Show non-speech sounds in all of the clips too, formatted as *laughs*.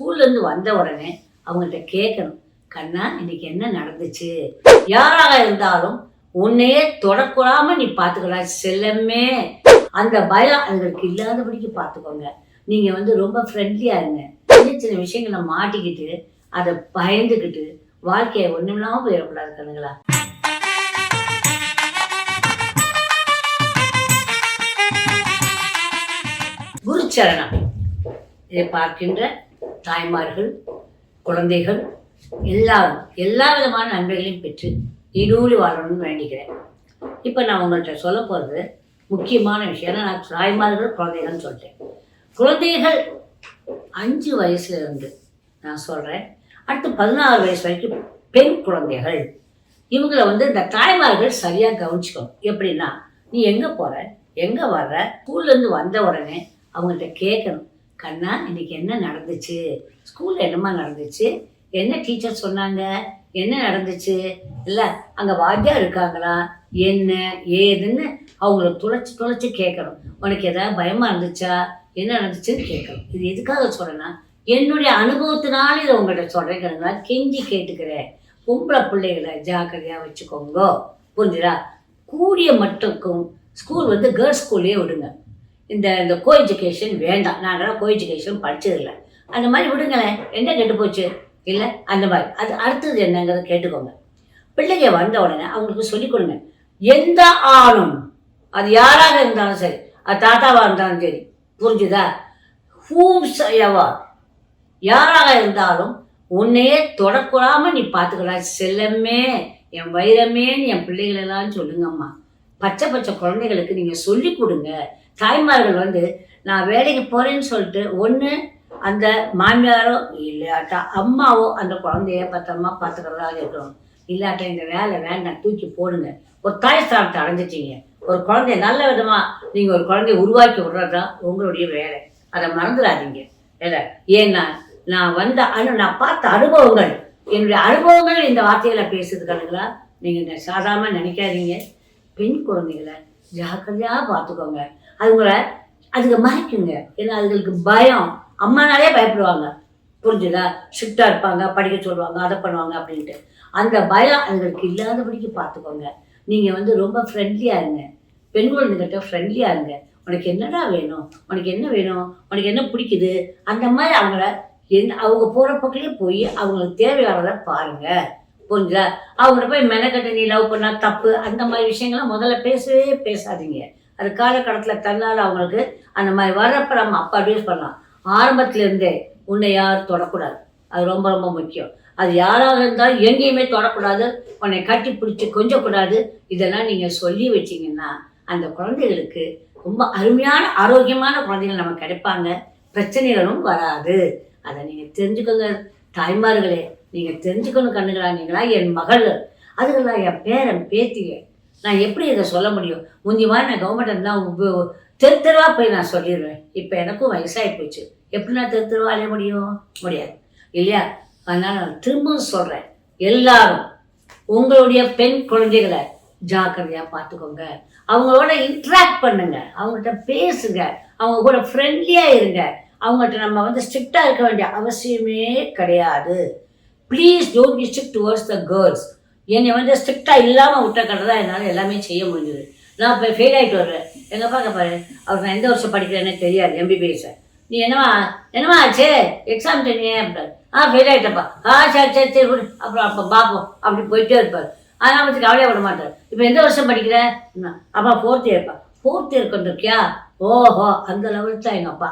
ஸ்கூல்லேருந்து வந்த உடனே அவங்கள்ட்ட கேட்கணும் கண்ணா இன்னைக்கு என்ன நடந்துச்சு? யாராக இருந்தாலும் உன்னையே தொடக்கூடாம நீ பார்த்துக்கலாம் செல்லமே. அந்த பயம் அதுங்களுக்கு இல்லாதபடிக்கு பார்த்துக்கோங்க நீங்கள் வந்து ரொம்ப ஃப்ரெண்ட்லியாக இருங்க. சின்ன சின்ன விஷயங்களை மாட்டிக்கிட்டு அதை பயந்துக்கிட்டு வாழ்க்கையை ஒன்றுமில்லாமல் போயிடக்கூடாது கண்ணுங்களா? குருச்சரணம். இதை பார்க்கின்ற தாய்மார்கள் குழந்தைகள் எல்லாரும் எல்லா விதமான நன்மைகளையும் பெற்று நீடூழி வாழணும்னு வேண்டிக்கிறேன். இப்போ நான் உங்கள்கிட்ட சொல்ல போகிறது முக்கியமான விஷயம். ஏன்னா நான் தாய்மார்கள் குழந்தைகள்னு சொல்லிட்டேன். குழந்தைகள் அஞ்சு வயசுல இருந்து நான் சொல்கிறேன் அடுத்து பதினாறு வயசு வரைக்கும் பெண் குழந்தைகள். இவங்கள வந்து இந்த தாய்மார்கள் சரியாக கவனிச்சுக்கணும். எப்படின்னா நீ எங்கே போகிற எங்கே வர்ற? ஸ்கூல்லேருந்து வந்த உடனே அவங்கள்ட்ட கேட்கணும். கண்ணா இன்னைக்கு என்ன நடந்துச்சு? ஸ்கூலில் என்னமா நடந்துச்சு? என்ன டீச்சர் சொன்னாங்க? என்ன நடந்துச்சு? இல்லை அங்கே வாத்தியார் இருக்காங்களா? என்ன ஏதுன்னு அவங்கள துளைச்சி துளைச்சி கேட்கணும் உனக்கு எதாவது பயமாக இருந்துச்சா? என்ன நடந்துச்சுன்னு கேட்கணும் இது எதுக்காக சொல்கிறேன்னா என்னுடைய அனுபவத்தினால இதை உங்கள்கிட்ட சொல்கிறேங்கிறதுனால கெஞ்சி கேட்டுக்கிறேன். பொம்பளை பிள்ளைகளை ஜாக்கிரதையாக வச்சுக்கோங்க. புரிஞ்சுதா? கூடிய மட்டுக்கும் ஸ்கூல் வந்து கேர்ள்ஸ் ஸ்கூல்லேயே விடுங்க. இந்த இந்த கோ எஜுகேஷன் வேண்டாம். நாங்களாம் கோ எஜுகேஷன் படிச்சதில்லை. அந்த மாதிரி விடுங்களேன். என்ன கெட்டு போச்சு இல்லை அந்த மாதிரி. அது அடுத்தது என்னங்கிறத கேட்டுக்கோங்க. பிள்ளைங்க வந்த உடனே அவங்களுக்கு சொல்லிக் கொடுங்க. எந்த ஆணும் அது யாராக இருந்தாலும் சரி அது தாத்தாவாக இருந்தாலும் சரி புரிஞ்சுதா? ஹூம்ஸ் எவர் யாராக இருந்தாலும் உன்னையே தொடக்கூடாம நீ பார்த்துக்கலாம். செல்லமே என் வைரமேன்னு என் பிள்ளைகளெல்லாம் சொல்லுங்கம்மா. பச்சை பச்சை குழந்தைகளுக்கு நீங்கள் சொல்லி கொடுங்க. தாய்மார்கள் வந்து நான் வேலைக்கு போகிறேன்னு சொல்லிட்டு ஒன்று அந்த மாமியாரோ இல்லாட்டா அம்மாவோ அந்த குழந்தைய பத்திரமா பார்த்துக்கிறதாக இருக்கணும் இல்லாட்டா இந்த வேலை வேண்டாம் தூக்கி போடுங்க. ஒரு தாய் ஸ்தானத்தை அடைஞ்சிட்டீங்க. ஒரு குழந்தைய நல்ல விதமாக நீங்கள் ஒரு குழந்தைய உருவாக்கி விடுறது தான் உங்களுடைய வேலை. அதை மறந்துடாதீங்க. இல்லை ஏன்னா நான் வந்த அனு நான் பார்த்த அனுபவங்கள் என்னுடைய அனுபவங்கள் இந்த வார்த்தையில் பேசுறதுக்கானுங்களா நீங்கள் சாதாரணமாக நினைக்காதீங்க. பெண் குழந்தைகளை ஜாக்கிரதையாக பார்த்துக்கோங்க அதுங்கள அதுக்கு மறைக்குங்க. ஏன்னா அதுங்களுக்கு பயம். அம்மானாலே பயப்படுவாங்க. புரிஞ்சுதா? ஸ்ட்ரிக்டாக இருப்பாங்க படிக்க சொல்லுவாங்க அதை பண்ணுவாங்க அப்படின்ட்டு. அந்த பயம் அதுங்களுக்கு இல்லாதபடிக்கு பார்த்துக்கோங்க. நீங்கள் வந்து ரொம்ப ஃப்ரெண்ட்லியாக இருங்க. பெண் குழந்தைகிட்ட ஃப்ரெண்ட்லியாக இருங்க. உனக்கு என்னடா வேணும்? உனக்கு என்ன வேணும்? உனக்கு என்ன பிடிக்குது? அந்த மாதிரி அவங்கள என் அவங்க போகிற பக்கத்துலேயே போய் அவங்களுக்கு தேவையானதை பாருங்கள் புரிஞ்சுதா? அவங்கள போய் மெனக்கட்ட நீ லவ் பண்ணால் தப்பு. அந்த மாதிரி விஷயங்கள்லாம் முதல்ல பேசவே பேசாதீங்க. அது காலகட்டத்தில் தன்னால் அவங்களுக்கு அந்த மாதிரி வர்றப்ப நம்ம அப்போ அட்வைஸ் பண்ணலாம். ஆரம்பத்துலேருந்தே உன்னை யாரும் தொடக்கூடாது. அது ரொம்ப ரொம்ப முக்கியம். அது யாராக இருந்தாலும் எங்கேயுமே தொடக்கூடாது. உன்னை கட்டி பிடிச்சி கொஞ்சக்கூடாது. இதெல்லாம் நீங்கள் சொல்லி வச்சிங்கன்னா அந்த குழந்தைகளுக்கு ரொம்ப அருமையான ஆரோக்கியமான குழந்தைகள் நமக்கு கிடைப்பாங்க. பிரச்சனைகளும் வராது. அதை நீங்கள் தெரிஞ்சுக்கோங்க. தாய்மார்களே நீங்கள் தெரிஞ்சுக்கணும் கண்ணுகளா நீங்களா? என் மகள். அதுகளா என் பேரன் பேத்திய நான் எப்படி இதை சொல்ல முடியும்? முந்தி மாதிரி நான் கவர்மெண்ட் இருந்தால் தெரு தெருவாக போய் நான் சொல்லிடுவேன் இப்போ எனக்கும் வயசாகி போச்சு. எப்படி நான் தெரு தெருவாக அலைய முடியும்? முடியாது. இல்லையா? அதனால் நான் திரும்பவும் சொல்கிறேன் எல்லாரும் உங்களுடைய பெண் குழந்தைகளை ஜாக்கிரதையாக பார்த்துக்கோங்க. அவங்களோட இன்ட்ராக்ட் பண்ணுங்க. அவங்கள்ட்ட பேசுங்க. அவங்க கூட ஃப்ரெண்ட்லியாக இருங்க. அவங்கள்ட்ட நம்ம வந்து ஸ்ட்ரிக்டாக இருக்க வேண்டிய அவசியமே கிடையாது. Please don't be strict towards the girls என்னை வந்து ஸ்ட்ரிக்டாக இல்லாமல் விட்ட கடை தான் என்னால் எல்லாமே செய்ய முடிஞ்சுது. நான் இப்போ ஃபெயில் ஆகிட்டு வருவேன் எங்கள் அப்பா பாரு. அவர் நான் எந்த வருஷம் படிக்கிறேன்னே தெரியாது எம்பிபிஎஸ் நீ என்னவா என்னவா ஆச்சு? எக்ஸாம் தெரியே அப்படின் ஆ ஃபெயில் ஆகிட்டப்பா ஆ சரி சரி சரி அப்புறம் அப்போ பார்ப்போம் அப்படி போயிட்டே இருப்பார். ஆனால் அவருக்கு கவலையாக விட மாட்டார். இப்போ எந்த வருஷம் படிக்கிறான் அப்பா ஃபோர்த் இயர்ப்பா ஃபோர்த் இயர் கொண்டிருக்கியா? ஓஹோ அந்த லெவலுக்கு தான் எங்கள் அப்பா.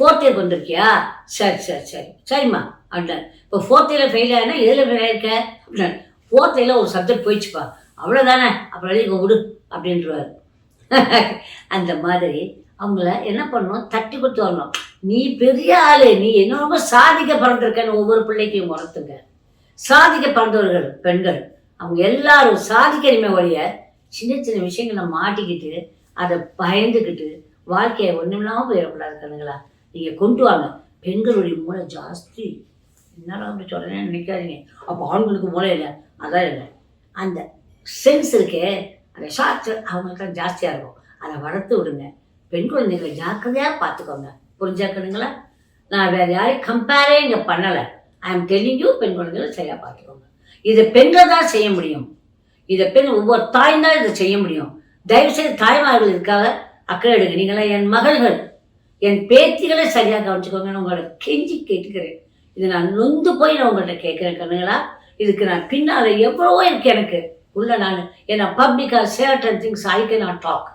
ஃபோர்த் இயர் கொண்டிருக்கியா? சரி சரி சரி. சரிம்மா அப்படின்னு இப்போ ஃபோர்த் இயரில் ஃபெயில் ஆகினா எதில் ஃபெயில் ஆயிருக்க? அப்படின் ஃபோர்த் ஒரு சப்ஜெக்ட் போயிடுச்சுப்பா. அவ்வளோதானே அப்புறம் எழுதிக்க விடு அப்படின்றவர். *laughs* அந்த மாதிரி அவங்கள என்ன பண்ணணும்? தட்டி கொடுத்து வரணும். நீ பெரிய ஆளு நீ என்னவோ சாதிக்க பிறந்திருக்கன்னு ஒவ்வொரு பிள்ளைக்கும் உணர்த்துங்க சாதிக்க பிறந்தவர்கள் பெண்கள். அவங்க எல்லாரும் சாதிக்கணுமே ஒழிய சின்ன சின்ன விஷயங்களை மாட்டிக்கிட்டு அதை பயந்துக்கிட்டு வாழ்க்கையை ஒன்றுமில்லாமல் போயிடக்கூடாது கண்ணுங்களா? நீங்கள் கொண்டு வாங்க. பெண்களுடைய மூளை ஜாஸ்தி. என்னடா அப்படி சொல்கிறேன்னு நினைக்காதீங்க. அப்போ ஆண்களுக்கு மூளை இல்லை. அதான் இல்லை. அந்த சென்ஸ் இருக்கே அந்த ஷார்ட்ஸ் அவங்களுக்கு தான் ஜாஸ்தியாக இருக்கும். அதை வளர்த்து விடுங்க. பெண் குழந்தைகளை ஜாக்கிரதையாக பார்த்துக்கோங்க. புரிஞ்சாக்கணுங்களா நான் வேறு யாரையும் கம்பேரே இங்கே பண்ணலை. ஐ எம் டெல்லிங் யூ பெண் குழந்தைகளை சரியாக பார்த்துக்கோங்க. இதை பெண்கள் தான் செய்ய முடியும். இதை பெண் ஒவ்வொரு தாய் தான் இதை செய்ய முடியும். தயவுசெய்து தாய்மார்கள் இருக்காக அக்கறை எடுங்க. நீங்களாம் என் மகள்கள். என் பேத்திகளை சரியாக கவனிச்சுக்கோங்கன்னு உங்களோட கெஞ்சி கேட்டுக்கிறேன். இது நான் நொந்து போய் நான் உங்கள்கிட்ட கேட்குறேன் கண்ணுங்களா? இதுக்கு நான் பின்னால் எவ்வளவோ இருக்கு எனக்கு. உள்ள நான் ஏன்னா பப்ளிக்காக certain things I can not talk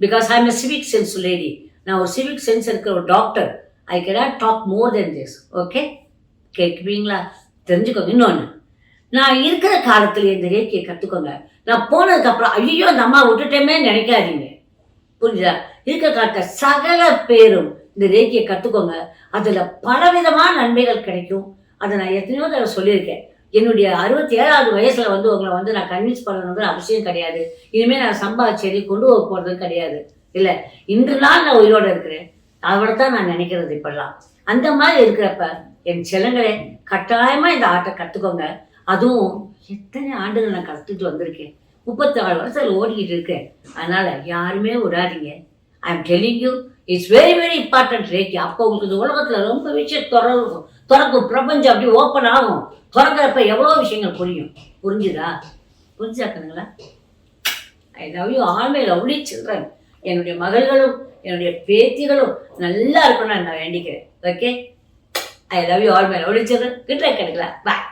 because I am civic sense lady நான் ஒரு சிவிக் சென்ஸ் இருக்கிற ஒரு doctor I cannot talk more than this okay கேட்குவீங்களா தெரிஞ்சுக்கோங்க. இன்னொன்று நான் இருக்கிற காலத்தில் இந்த ரேக்கியை கற்றுக்கோங்க நான் போனதுக்கப்புறம் ஐயோ அந்த அம்மா விட்டுட்டேமே நினைக்காதீங்க. புரியுதா இருக்கிற காலத்தில் சகல பேரும் இந்த ரேக்கியை கற்றுக்கோங்க அதில் பலவிதமான நன்மைகள் கிடைக்கும். அதை நான் எத்தனையோ தடவை சொல்லியிருக்கேன். என்னுடைய அறுபத்தி ஏழாவது வயசில் வந்து உங்களை வந்து நான் கன்வின்ஸ் பண்ணணுங்கிற அவசியம் கிடையாது. இனிமேல் நான் சம்பாதிச்சேரி கொண்டு போக போகிறது கிடையாது. இல்லை இன்று நாள் நான் உயிரோடு இருக்கிறேன். அவரை தான் நான் நினைக்கிறது இப்பெல்லாம் அந்த மாதிரி இருக்கிறப்ப என் செல்லங்களே கட்டாயமாக இந்த ஆட்டை கற்றுக்கோங்க அதுவும் எத்தனை ஆண்டுகள் நான் கற்றுட்டு வந்திருக்கேன். முப்பத்தாறு வருஷத்தில் ஓடிக்கிட்டு இருக்கேன். அதனால் யாருமே விடாதீங்க I am telling you it's very very important reiki அப்போ உங்களுக்கு இந்த உலகத்தில் ரொம்ப விஷயம் திறக்கும் திறக்கும். பிரபஞ்சம் அப்படி ஓப்பன் ஆகும். திறக்கிறப்ப எவ்வளோ விஷயங்கள் புரியும்? புரிஞ்சுதா? புரிஞ்சாக்கணுங்களா I love you all lovely children என்னுடைய மகள்களும் என்னுடைய பேத்திகளும் நல்லா இருக்கணும்னு நான் வேண்டிக்கிறேன். Okay I love you all my lovely children கிட்ட கிடைக்கல பாய்